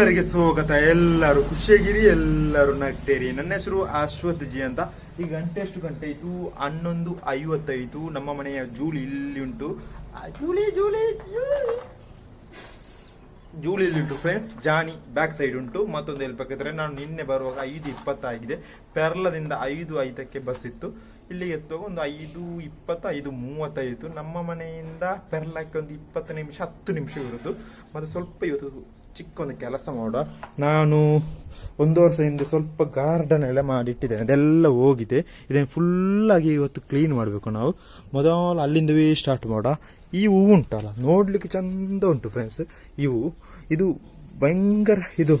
ಎಲ್ಲರಿಗೆ ಸ್ವಾಗತ. ಎಲ್ಲರೂ ಖುಷಿಯಾಗಿರಿ, ಎಲ್ಲರೂ ನಗ್ತೇರಿ. ನನ್ನ ಹೆಸರು ಅಶ್ವಥ್ ಜಿ ಅಂತ. ಈ ಗಂಟೆ ಎಷ್ಟು ಗಂಟೆ ಆಯ್ತು? ಹನ್ನೊಂದು ಐವತ್ತೈದು. ನಮ್ಮ ಮನೆಯ ಜೂಲಿ ಇಲ್ಲಿ ಉಂಟು ಜೂಲಿ ಜೂಲಿ ಜೂಲಿ. ಇಲ್ಲಿ ಉಂಟು ಫ್ರೆಂಡ್ಸ್ ಜಾನಿ ಬ್ಯಾಕ್ ಸೈಡ್ ಉಂಟು. ಮತ್ತೊಂದು ಹೇಳ್ಬೇಕಂದ್ರೆ ನಾನು ನಿನ್ನೆ ಬರುವಾಗ ಐದು ಇಪ್ಪತ್ತಾಗಿದೆ ಪೆರ್ಲದಿಂದ ಐದು ಐದಕ್ಕೆ ಬಸ್ ಇತ್ತು. ಇಲ್ಲಿಗೆ ಎತ್ತುವಾಗ ಒಂದು ಐದು ಇಪ್ಪತ್ತು, ಐದು ಮೂವತ್ತೈದು ನಮ್ಮ ಮನೆಯಿಂದ ಪೆರ್ಲಕ್ಕೆ ಒಂದು ಇಪ್ಪತ್ತು ನಿಮಿಷ, ಹತ್ತು ನಿಮಿಷ ಇರೋದು. ಮತ್ತು ಸ್ವಲ್ಪ ಇವತ್ತು ಚಿಕ್ಕ ಒಂದು ಕೆಲಸ ಮಾಡುವ ನಾನು ಒಂದು ವರ್ಷ ಹಿಂದೆ ಸ್ವಲ್ಪ ಗಾರ್ಡನ್ ಎಲ್ಲ ಮಾಡಿಟ್ಟಿದ್ದೇನೆ. ಅದೆಲ್ಲ ಹೋಗಿದೆ. ಇದನ್ನು ಫುಲ್ಲಾಗಿ ಇವತ್ತು ಕ್ಲೀನ್ ಮಾಡಬೇಕು ನಾವು. ಮೊದಲು ಅಲ್ಲಿಂದವೇ ಸ್ಟಾರ್ಟ್ ಮಾಡುವ ಈ ಹೂವು ಉಂಟಲ್ಲ, ನೋಡಲಿಕ್ಕೆ ಚಂದ ಉಂಟು ಫ್ರೆಂಡ್ಸ್ ಇವು ಇದು ಭಯಂಕರ ಇದು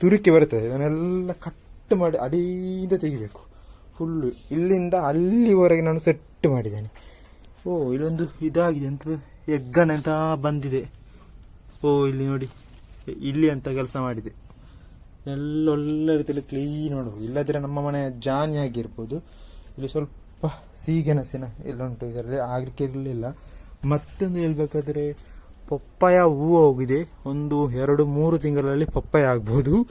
ತುರುಕಿ ಬರುತ್ತದೆ ಇದನ್ನೆಲ್ಲ ಕಟ್ ಮಾಡಿ ಅಡಿಯಿಂದ ತೆಗಿಬೇಕು. ಫುಲ್ಲು ಇಲ್ಲಿಂದ ಅಲ್ಲಿವರೆಗೆ ನಾನು ಸೆಟ್ ಮಾಡಿದ್ದೇನೆ. ಓ, ಇಲ್ಲೊಂದು ಇದಾಗಿದೆ ಅಂತ ಎಗ್ಗಣೆ ಅಂತ ಬಂದಿದೆ. ಓ, ಇಲ್ಲಿ ನೋಡಿ. ಇಲ್ಲಿ ಅಂತ ಕೆಲಸ ಮಾಡಿದೆ. ಎಲ್ಲ ಒಳ್ಳೆ ರೀತಿಯಲ್ಲಿ ಕ್ಲೀನ್ ಮಾಡಬೇಕು ಇಲ್ಲದ್ರೆ ನಮ್ಮ ಮನೆ ಜಾನಿ ಆಗಿರ್ಬೋದು. ಇಲ್ಲಿ ಸ್ವಲ್ಪ ಸೀಗೆಣಸಿನ ಎಲ್ಲ ಉಂಟು ಇದರಲ್ಲಿ, ಆಗಲಿಕ್ಕೆ ಇರಲಿಲ್ಲ. ಮತ್ತೊಂದು ಹೇಳ್ಬೇಕಾದ್ರೆ ಪಪ್ಪಾಯ ಹೂವು ಹೋಗಿದೆ. ಒಂದು, ಎರಡು, ಮೂರು ತಿಂಗಳಲ್ಲಿ ಪಪ್ಪಾಯ ಆಗ್ಬೋದು.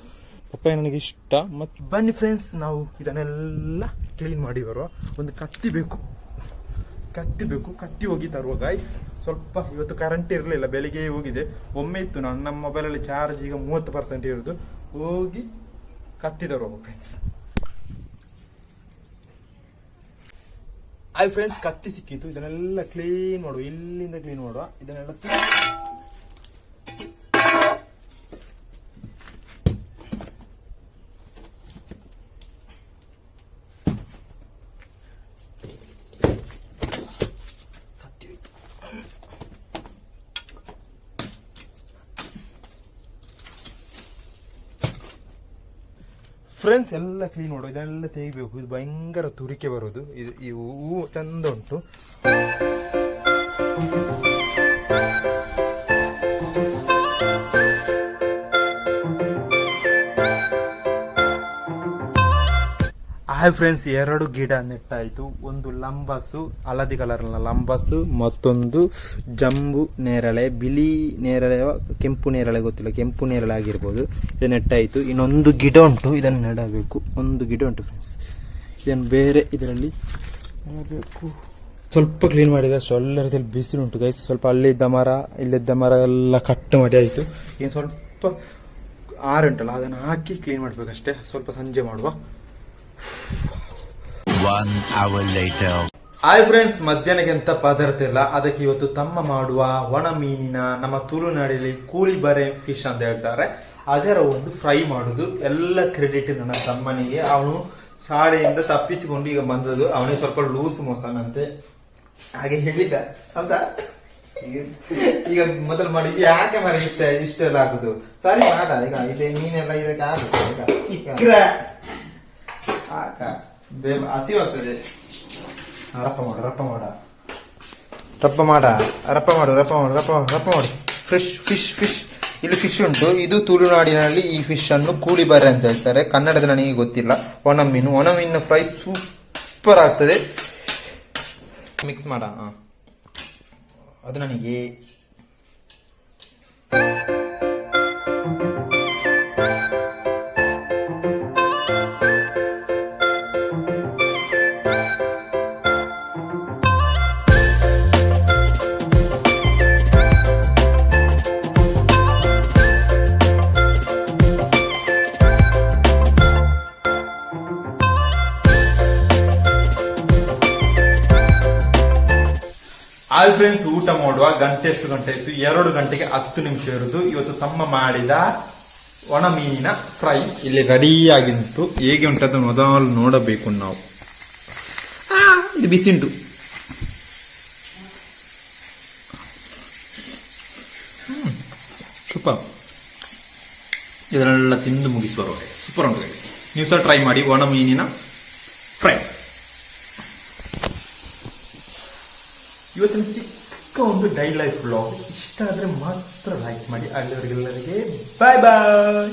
ಪಪ್ಪಾಯ ನನಗೆ ಇಷ್ಟ. ಮತ್ತು ಬನ್ನಿ ಫ್ರೆಂಡ್ಸ್ ನಾವು ಇದನ್ನೆಲ್ಲ ಕ್ಲೀನ್ ಮಾಡಿ ಬರುವ ಒಂದು ಕತ್ತಿ ಬೇಕು. ಕತ್ತಿ ಬೇಕು ಕತ್ತಿ ಹೋಗಿ ತರುವ ಗಾಯ್ಸ್ ಸ್ವಲ್ಪ ಇವತ್ತು ಕರೆಂಟ್ ಇರಲಿಲ್ಲ, ಬೆಳಿಗ್ಗೆ ಹೋಗಿದೆ. ಒಮ್ಮೆ ಇತ್ತು ನಾನು, ನಮ್ಮ ಮೊಬೈಲಲ್ಲಿ ಚಾರ್ಜ್ ಈಗ ಮೂವತ್ತು ಪರ್ಸೆಂಟ್ ಇರೋದು. ಹೋಗಿ ಕತ್ತಿ ತರುವ ಫ್ರೆಂಡ್ಸ್ ಆಯ್ ಫ್ರೆಂಡ್ಸ್ ಕತ್ತಿ ಸಿಕ್ಕಿತ್ತು ಇದನ್ನೆಲ್ಲ ಕ್ಲೀನ್ ಮಾಡುವ, ಇಲ್ಲಿಂದ ಕ್ಲೀನ್ ಮಾಡುವ. ಇದನ್ನೆಲ್ಲ ಫ್ರೆಂಡ್ಸ್ ಎಲ್ಲ ಕ್ಲೀನ್ ಮಾಡುವ, ಇದೆಲ್ಲ ತೆಗಿಬೇಕು. ಇದು ಭಯಂಕರ ತುರಿಕೆ ಬರೋದು. ಇದು ಈ ಹೂವು ಚಂದ ಉಂಟು. ಹಾಯ್ ಫ್ರೆಂಡ್ಸ್, ಎರಡು ಗಿಡ ನೆಟ್ಟಾಯಿತು. ಒಂದು ಲಂಬಸು ಹಳದಿ ಕಲರ್ನ ಲಂಬಸು, ಮತ್ತೊಂದು ಜಂಬು ನೇರಳೆ. ಬಿಳಿ ನೇರಳೆ ಕೆಂಪು ನೇರಳೆ ಗೊತ್ತಿಲ್ಲ, ಕೆಂಪು ನೇರಳೆ ಆಗಿರ್ಬೋದು. ಇದು ನೆಟ್ಟಾಯಿತು. ಇನ್ನೊಂದು ಗಿಡ ಉಂಟು, ಇದನ್ನು ನೆಡಬೇಕು. ಒಂದು ಗಿಡ ಉಂಟು ಫ್ರೆಂಡ್ಸ್ ಇದನ್ನು ಬೇರೆ ಇದರಲ್ಲಿ ನೆಡಬೇಕು. ಸ್ವಲ್ಪ ಕ್ಲೀನ್ ಮಾಡಿದೆ. ಅಷ್ಟು ಒಳ್ಳೆ ರೀತಿಯಲ್ಲಿ ಬಿಸಿಲು ಉಂಟು ಗೈಸ್ ಸ್ವಲ್ಪ ಅಲ್ಲಿದ್ದ ಮರ ಇಲ್ಲಿದ್ದ ಮರ ಎಲ್ಲ ಕಟ್ ಮಾಡಿ ಆಯಿತು. ಏನು ಸ್ವಲ್ಪ ಆರು ಉಂಟಲ್ಲ, ಅದನ್ನು ಹಾಕಿ ಕ್ಲೀನ್ ಮಾಡಬೇಕಷ್ಟೇ. ಸ್ವಲ್ಪ ಸಂಜೆ ಮಾಡುವ. One hour later hi friends ಮಧ್ಯಾಹ್ನಕ್ಕೆ ಅಂತ ಪದಾರ್ಥ ಇಲ್ಲ. ಅದಕ್ಕೆ ಇವತ್ತು ತಮ್ಮ ಮಾಡುವ ಒಣ ಮೀನಿನ ನಮ್ಮ ತುಳುನಾಡಿನಲ್ಲಿ ಕೂಲಿ ಬರೆ ಫಿಶ್ ಅಂತ ಹೇಳ್ತಾರೆ. ಅದರ ಒಂದು ಫ್ರೈ ಮಾಡುದು. ಎಲ್ಲ ಕ್ರೆಡಿಟ್ ನನ್ನ ತಮ್ಮನಿಗೆ. ಅವನು ಶಾಲೆಯಿಂದ ತಪ್ಪಿಸಿಕೊಂಡು ಈಗ ಬಂದದ್ದು. ಅವನಿಗೆ ಸ್ವಲ್ಪ ಲೂಸ್ ಮೋಸನಂತೆ ಹಾಗೆ ಹೇಳಿದ ಹೌದಾ? ಈಗ- ಈಗ ಮೊದಲು ಮಾಡಿ. ಯಾಕೆ ಮರ ಇಷ್ಟ ಇಷ್ಟೆಲ್ಲ ಆಗುದು. ಸರಿ ಮಾಡ. ಈಗ ಇದೆ ಮೀನೆಲ್ಲ ಇದಕ್ಕೆ ಆಗುತ್ತೆ. ಈಗ ರಪ್ಪ ಮಾಡು, ರಪ್ಪ ಮಾಡ. ರಪ್ಪ ಮಾಡ, ರಪ್ಪ ಮಾಡು ರಪ್ಪ ಮಾಡು, ರಪ್ಪ ರಪ್ಪ ಮಾಡು. ಫ್ರೆಶ್ ಫಿಶ್ ಫಿಶ್ ಇಲ್ಲಿ ಫಿಶ್ ಉಂಟು. ಇದು ತುಳುನಾಡಿನಲ್ಲಿ ಈ ಫಿಶ್ ಅನ್ನು ಕೂಳಿಬಾರೆ ಅಂತ ಹೇಳ್ತಾರೆ. ಕನ್ನಡದ ನನಗೆ ಗೊತ್ತಿಲ್ಲ. ಒಣ ಮೀನು ಒಣ ಮೀನಿನ ಫ್ರೈ ಸೂಪರ್ ಆಗ್ತದೆ. ಮಿಕ್ಸ್ ಮಾಡ. ಅದು ನನಗೆ ಹಾಯ್ ಫ್ರೆಂಡ್ಸ್ ಊಟ ಮಾಡುವ ಗಂಟೆ ಎಷ್ಟು ಗಂಟೆ ಇತ್ತು. ಎರಡು ಗಂಟೆಗೆ ಹತ್ತು ನಿಮಿಷ ಇರುದು. ಇವತ್ತು ತಮ್ಮ ಮಾಡಿದ ಒಣ ಮೀನಿನ ಫ್ರೈ. ಇಲ್ಲಿ ರೆಡಿ ಆಗಿತ್ತು ಹೇಗೆ ಉಂಟದು ಮೊದಲು ನೋಡಬೇಕು ನಾವು. ಇದು ಬಿಸಿ ಉಂಟು ಸೂಪರ್ ಇದನ್ನೆಲ್ಲ ತಿಂದು ಮುಗಿಸುವ ಸೂಪರ್ ಉಂಟು. ನೀವು ಸಹ ಟ್ರೈ ಮಾಡಿ ಒಣ ಮೀನಿನ ಫ್ರೈ. ಇವತ್ತಿನ ಚಿಕ್ಕ ಒಂದು ಡೈಲ್ ಲೈಫ್ ಬ್ಲಾಗ್ ಇಷ್ಟ ಆದರೆ ಮಾತ್ರ ಲೈಕ್ ಮಾಡಿ. ಅಲ್ಲಿವರೆಗೆಲ್ಲರಿಗೆ ಬಾಯ್ ಬಾಯ್